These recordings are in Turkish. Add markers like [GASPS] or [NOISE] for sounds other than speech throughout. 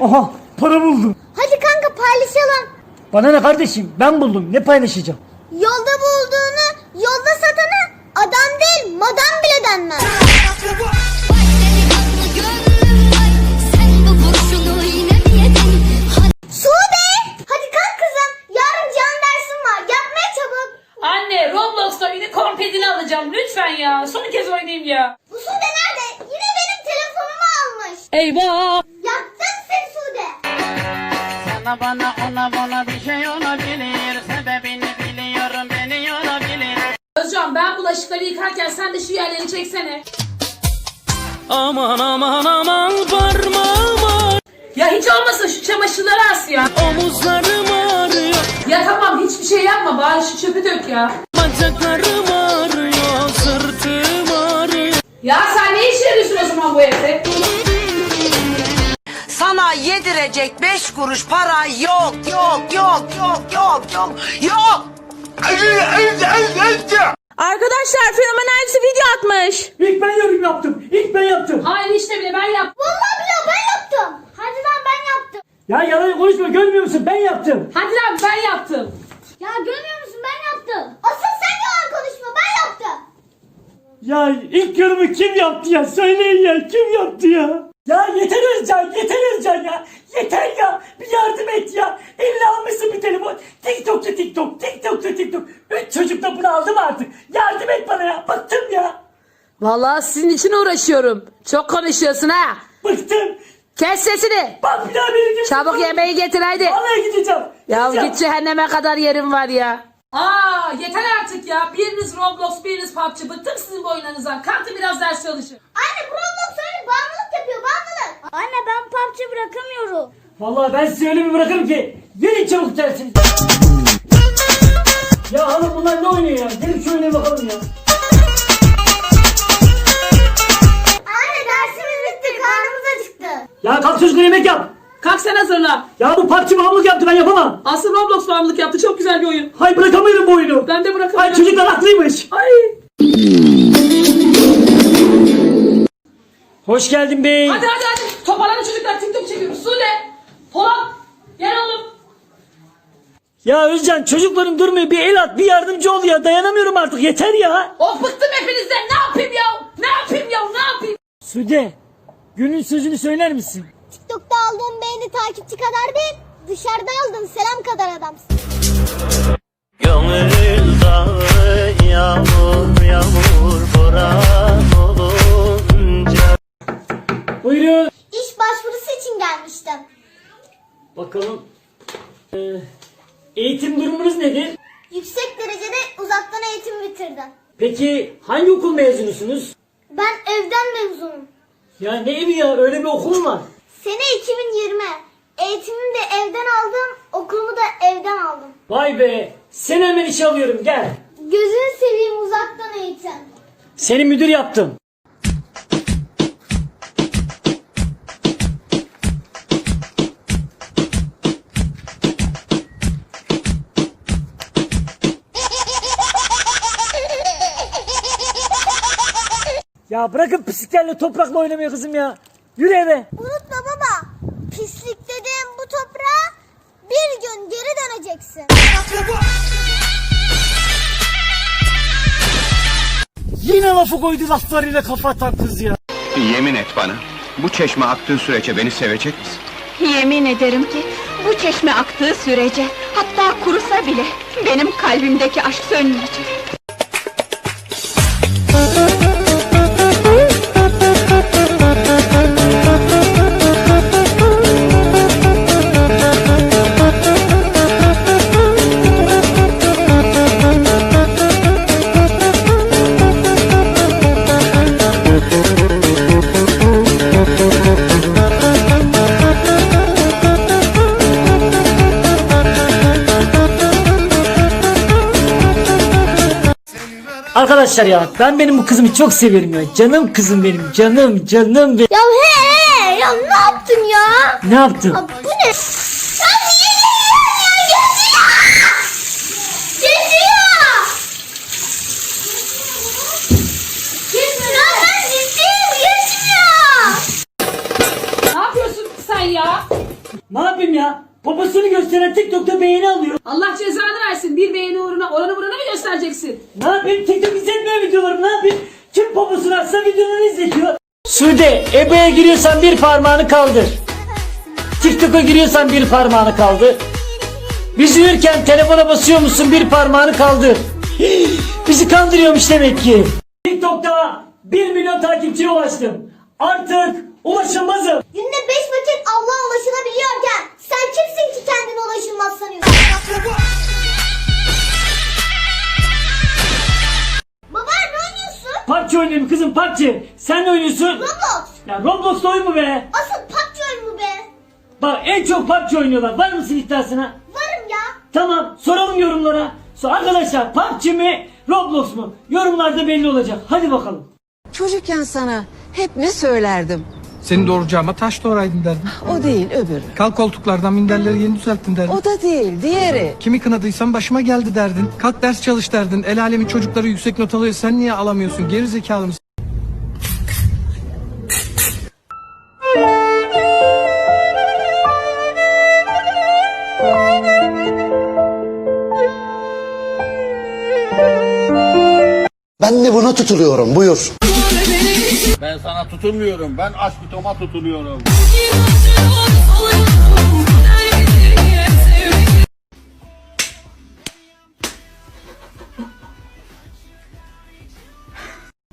Aha para buldum. Hadi kanka paylaşalım. Bana ne kardeşim ben buldum ne paylaşacağım. Yolda bulduğunu yolda satana adam değil madam bile denmez. Özcan ben bulaşıkları yıkarken sen de şu yerleri çeksene. Aman aman aman parmağıma Ya hiç olmasa şu çamaşırları as ya. Omuzlarım ağrıyor Ya tamam hiçbir şey yapma bari şu çöpü dök ya. Bacaklarım ağrıyor Sırtım ağrıyor Ya sen ne işe yarıyorsun o zaman bu evde? Sana yedirecek beş kuruş para yok, yok, yok, yok, yok, yok, yok. Arkadaşlar fenomenalsi video atmış. İlk ben yorum yaptım. İlk ben yaptım. Hayır işte bile ben yaptım. Vallahi billahi ben yaptım. Hadi lan ben yaptım. Ya yalan konuşma görmüyor musun ben yaptım. Hadi lan ben yaptım. Ya görmüyor musun ben yaptım. Asıl sen yalan konuşma ben yaptım. Ya ilk yorumu kim yaptı ya söyleyin ya kim yaptı ya. Ya yeter Özcan yeter Özcan ya. Yeter ya bir yardım et ya. Eline almışsın bir telefon. TikTok'ta TikTok TikTok'ta TikTok. Üç çocuk da bunu aldım artık. Yardım et bana ya bıktım ya. Vallahi sizin için uğraşıyorum. Çok konuşuyorsun ha. Bıktım. Kes sesini. Bak bir daha beni gibi. Çabuk yemeği getir haydi. Vallahi gideceğim. Ya Gideceğim. git cehenneme kadar yerim var ya. Aa yeter artık ya. Biriniz Roblox biriniz PUBG. Bıktım sizin bu oyunlarınızdan. Kalkın biraz ders çalışın. Anne bu Roblox bağımlılık yapıyor bağımlılık. Anne ben PUBG bırakamıyorum. Vallahi ben size öyle bir bırakırım ki. Verin çabuk dersiniz. ya hanım bunlar ne oynuyor ya? Gelin şu oynaya bakalım ya. Anne dersimiz bitti karnımız acıktı. Ya kalk çocuklar yemek yap. Kalk sen hazırla. Ya bu PUBG bağımlılık yaptı ben yapamam. Asıl Roblox bağımlılık yaptı. Çok güzel bir oyun. Hay bırakamıyorum bu oyunu. Ben de Hay bırakamıyorum. çocuklar haklıymış. Hoş geldin bey. Hadi hadi hadi. Toparlanın çocuklar. TikTok çekiyoruz. Sule. Polat. Gel oğlum. Ya Özcan çocukların durmuyor bir el at bir yardımcı ol ya dayanamıyorum artık yeter ya. Of bıktım hepinizden. Ne yapayım ya? Ne yapayım ya? Ne yapayım? Sude günün sözünü söyler misin? TikTok'ta aldığın beğeni takipçi kadar değil. Dışarıda aldığın selam kadar adamsın. Gönül dağı yağmur yağmur boran Bakalım. Ee, eğitim durumunuz nedir? Yüksek derecede uzaktan eğitim bitirdim. Peki hangi okul mezunusunuz? Ben evden mezunum. Ya ne evi ya öyle bir okul mu var? Sene 2020. Eğitimimi de evden aldım, okulumu da evden aldım. Vay be seni hemen işe alıyorum gel. Gözünü seveyim uzaktan eğitim. Seni müdür yaptım. Ya bırakın pisliklerle toprakla oynamayı kızım ya. Yürü eve. Unutma baba, pislik dediğim bu toprağa bir gün geri döneceksin. Yine lafı koydu laflarıyla kafa atan kız ya. Yemin et bana. Bu çeşme aktığı sürece beni sevecek misin? Yemin ederim ki bu çeşme aktığı sürece hatta kurusa bile benim kalbimdeki aşk sönmeyecek. Arkadaşlar ya ben benim bu kızımı çok severim ya. Canım kızım benim canım canım benim. Ya he he ya ne yaptın ya? Ne yaptım? Ya bu ne? Ya geziyor ya geziyor. Geziyor. Geziyor. Ya ben ciddiyim geziyor. Ne yapıyorsun sen ya? Ne yapayım ya? Poposunu gösteren TikTok'ta beğeni alıyor. Allah cezanı versin. Bir beğeni uğruna oranı buranı mı göstereceksin? Ne yapayım? TikTok izletmiyor videolarımı ne yapayım? Kim poposunu açsa videoları izletiyor. Sude, EBA'ya giriyorsan bir parmağını kaldır. TikTok'a giriyorsan bir parmağını kaldır. Biz uyurken telefona basıyor musun bir parmağını kaldır. [GASPS] Bizi kandırıyormuş demek ki. TikTok'ta 1 milyon takipçiye ulaştım. Artık ulaşılmazım. Günde 5 vakit Allah'a ulaşılabiliyorken kimsin ki kendine ulaşılmaz sanıyorsun? Baba ne oynuyorsun? PUBG oynuyorum kızım PUBG. Sen ne oynuyorsun? Roblox. Ya Roblox'ta oyun mu be? Asıl PUBG oyunu mu be? Bak en çok PUBG oynuyorlar. Var mısın iddiasına? Varım ya. Tamam soralım yorumlara. So, arkadaşlar PUBG mi Roblox mu? Yorumlarda belli olacak. Hadi bakalım. Çocukken sana hep ne söylerdim? Seni doğuracağıma taş doğraydın derdim. O değil öbürü. Kalk koltuklardan minderleri yeni düzelttin derdin. O da değil diğeri. Kimi kınadıysam başıma geldi derdin. Kalk ders çalış derdin. El alemin çocukları yüksek not alıyor. Sen niye alamıyorsun? Geri zekalı mısın? Ben de buna tutuluyorum buyur. Ben sana tutulmuyorum. Ben aşk bitoma tutuluyorum.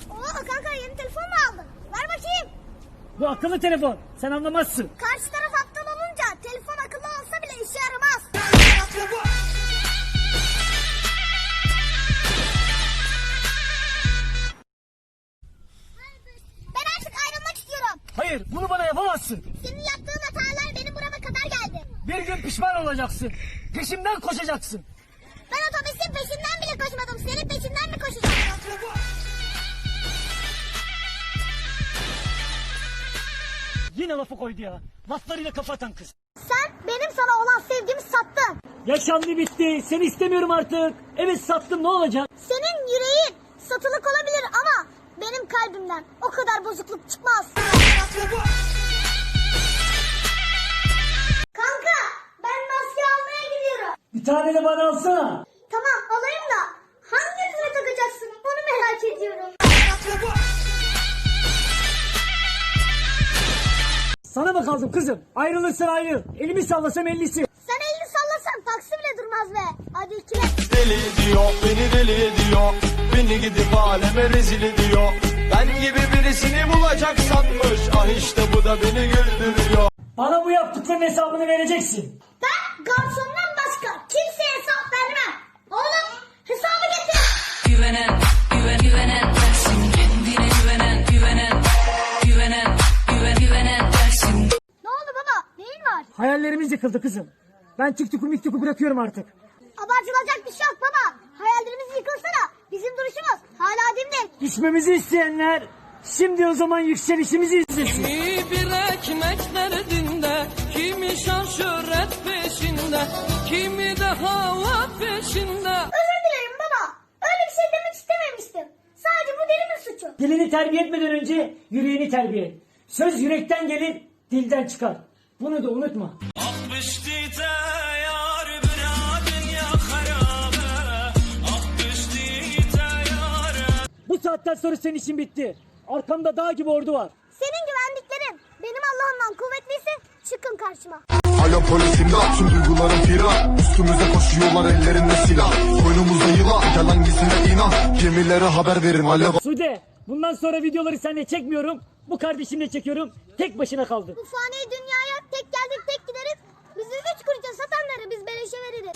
Oo kanka yeni telefon mu aldın? Ver bakayım. Bu akıllı telefon. Sen anlamazsın. Karşı taraf olacaksın. Peşimden koşacaksın. Ben otobüsün peşinden bile koşmadım. Senin peşinden mi koşacağım? Yine lafı koydu ya. Laflarıyla kapatan kız. Sen benim sana olan sevgimi sattın. Yaşandı bitti. Seni istemiyorum artık. Evet sattım ne olacak? Senin yüreğin satılık olabilir ama benim kalbimden o kadar bozukluk çıkmaz. Tane de bana alsana. Tamam alayım da hangi yüzüne takacaksın onu merak ediyorum. Sana mı kaldım kızım? Ayrılırsan ayrıl. Elimi sallasam ellisi. Sen elini sallasan taksi bile durmaz be. Hadi ikile. Deli ediyor beni deli ediyor. Beni gidip aleme rezil ediyor. Ben gibi birisini bulacak sanmış. Ah işte bu da beni güldürüyor. Bana bu yaptıkların hesabını vereceksin. Ben garsondan başka kimseye hesap vermem. Oğlum hesabı getir. Güvenen, güven, güvenen dersin Kendine güvenen, güvenen Güvenen, güven, güvenen dersin Ne oldu baba? Neyin var? Hayallerimiz yıkıldı kızım. Ben TikTok'u miktoku bırakıyorum artık. Abartılacak bir şey yok baba. Hayallerimiz yıkılsa da bizim duruşumuz hala dimdik. Düşmemizi isteyenler şimdi o zaman yükselişimizi izlesin. bir ekmek derdinde Kimi şan şöhret peşinde Kimi de hava peşinde Özür dilerim baba. Öyle bir şey demek istememiştim. Sadece bu delimin suçu. Dilini terbiye etmeden önce yüreğini terbiye et. Söz yürekten gelir, dilden çıkar. Bunu da unutma. Bu saatten sonra senin işin bitti. Arkamda dağ gibi ordu var. Benim Allah'ımdan kuvvetliyse çıkın karşıma. Alo polisim de tüm duygularım firar. Üstümüze koşuyorlar ellerinde silah. Koynumuzda yılan gel hangisine inan. Gemilere haber verin alev. Sude, bundan sonra videoları seninle çekmiyorum. Bu kardeşimle çekiyorum. Tek başına kaldı. Bu fani dünyaya tek geldik tek gideriz. Bizi üç kuruşa satanları biz beleşe veririz.